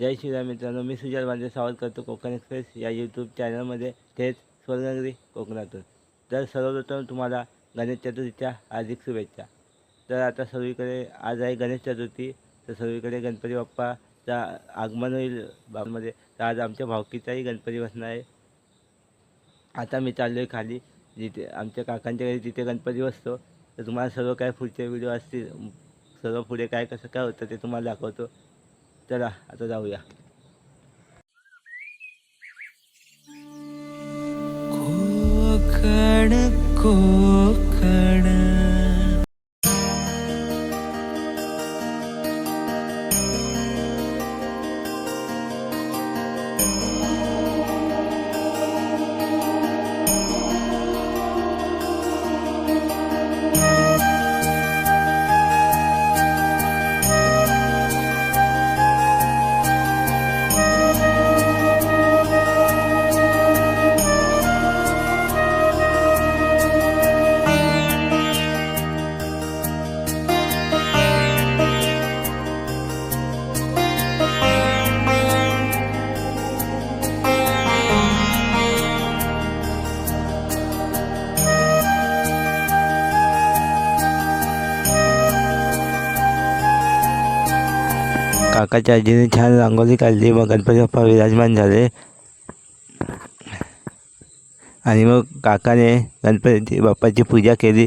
जय श्रीराम मित्रांनो मी सुजल माझे स्वागत करतो कोकण एक्सप्रेस या यूट्यूब चॅनलमध्ये थेट स्वर्गनगरी कोकणातून. तर सर्वप्रथम तुम्हाला गणेश चतुर्थीच्या हार्दिक शुभेच्छा. तर आता सर्वीकडे आज आहे गणेश चतुर्थी. तर सर्वीकडे गणपती बाप्पाचा आगमन होईल. बामध्ये तर आज आमच्या भावकीचाही गणपती बसणार आहे. आता मी चाललो आहे खाली. जिथे आमच्या काकांच्या घरी तिथे गणपती बसतो. तर तुम्हाला सर्व काय पुढचे व्हिडिओ असतील सर्व पुढे काय कसं काय होतं ते तुम्हाला दाखवतो. चला आता जाऊया. कोकण कोकण. काकाच्या आजीने छान रांगोळी काढली मग गणपती बाप्पा विराजमान झाले. आणि मग काकाने गणपती बाप्पाची पूजा केली.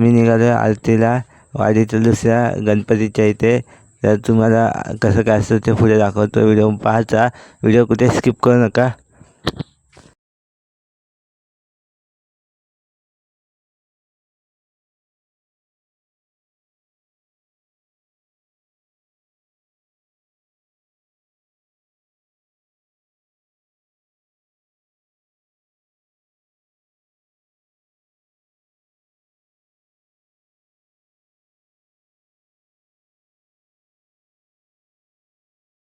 आम्ही निघालो आरतीला. वाडीच्या दुसऱ्या गणपतीच्या इथे. तर तुम्हाला कसं काय असतं ते पुढे दाखवतो. व्हिडिओ पाहायचा. व्हिडिओ कुठे स्किप करू नका.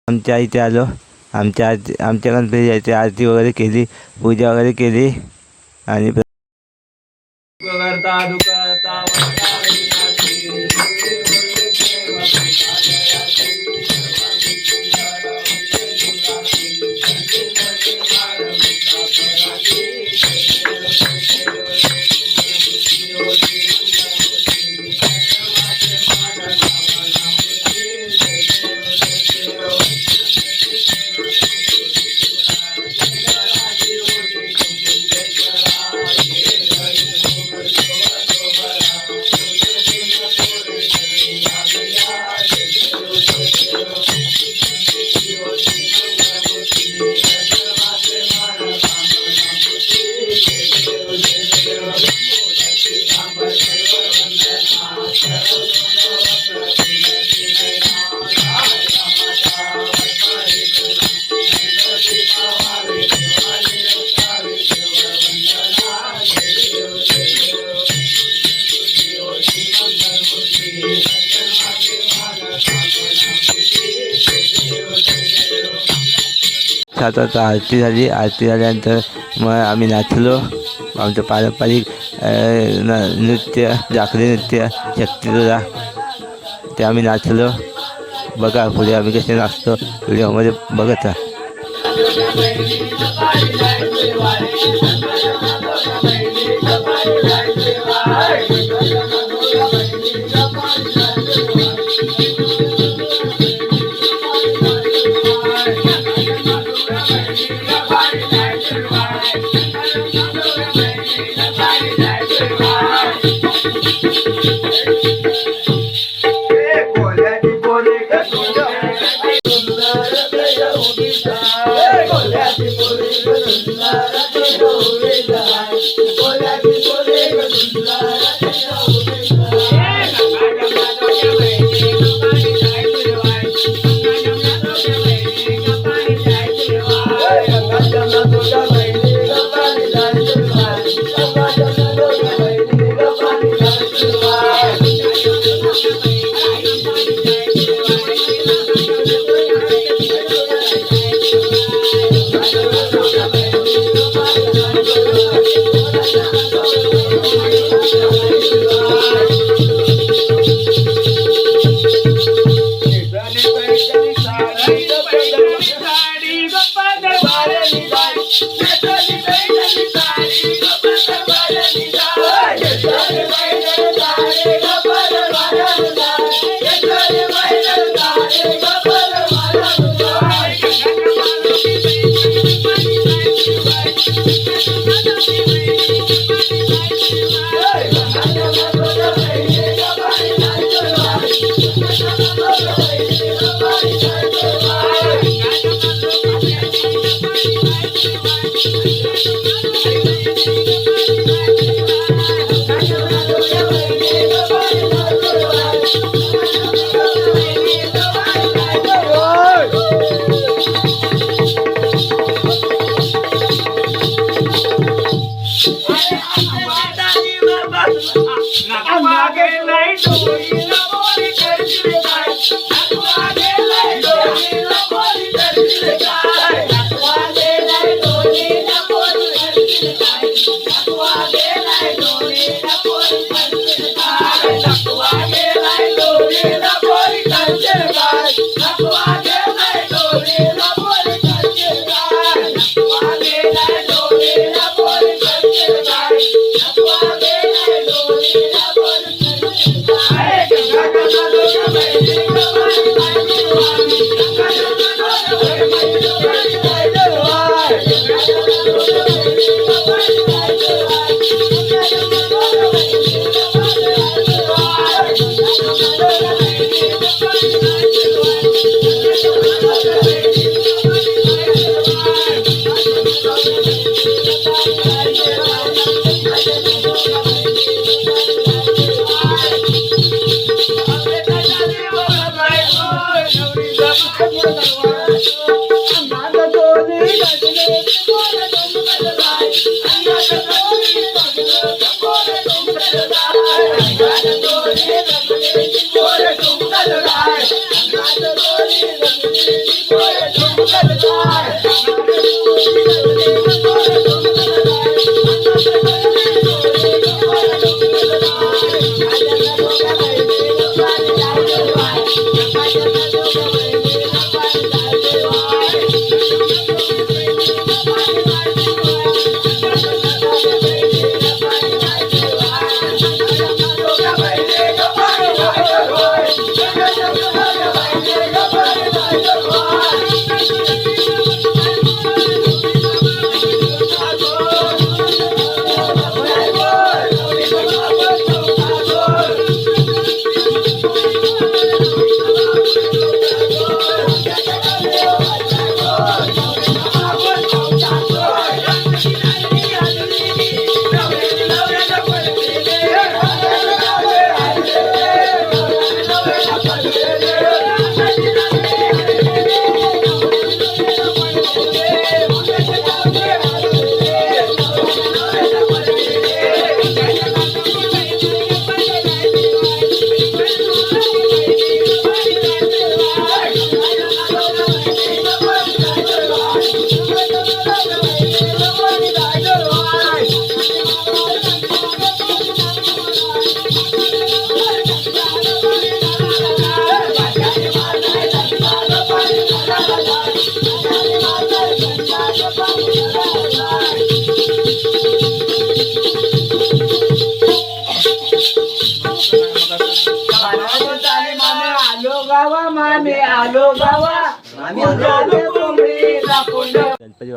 आमच्या इथे आलो. आमच्या आरती आमच्या गणपती इथे आरती वगैरे केली पूजा वगैरे केली. आणि सात वाजता आरती झाली. आरती झाल्यानंतर मग आम्ही नाचलो. आमचं पारंपरिक न- नृत्य जाखरी नृत्य शक्तिदुरा ते आम्ही नाचलो. बघा पुढे आम्ही कसे नाचतो. व्हिडिओमध्ये बघत राहा. Thank you.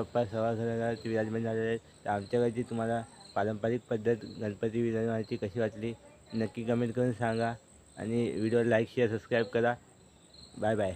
बाप्पा सव्वा घरात विराजमान झालेले आहेत. तर आमच्याकडची तुम्हाला पारंपरिक पद्धत गणपती विराजमानाची कशी वाटली नक्की कमेंट करून सांगा. आणि व्हिडिओ लाईक शेअर सबस्क्राईब करा. Bye bye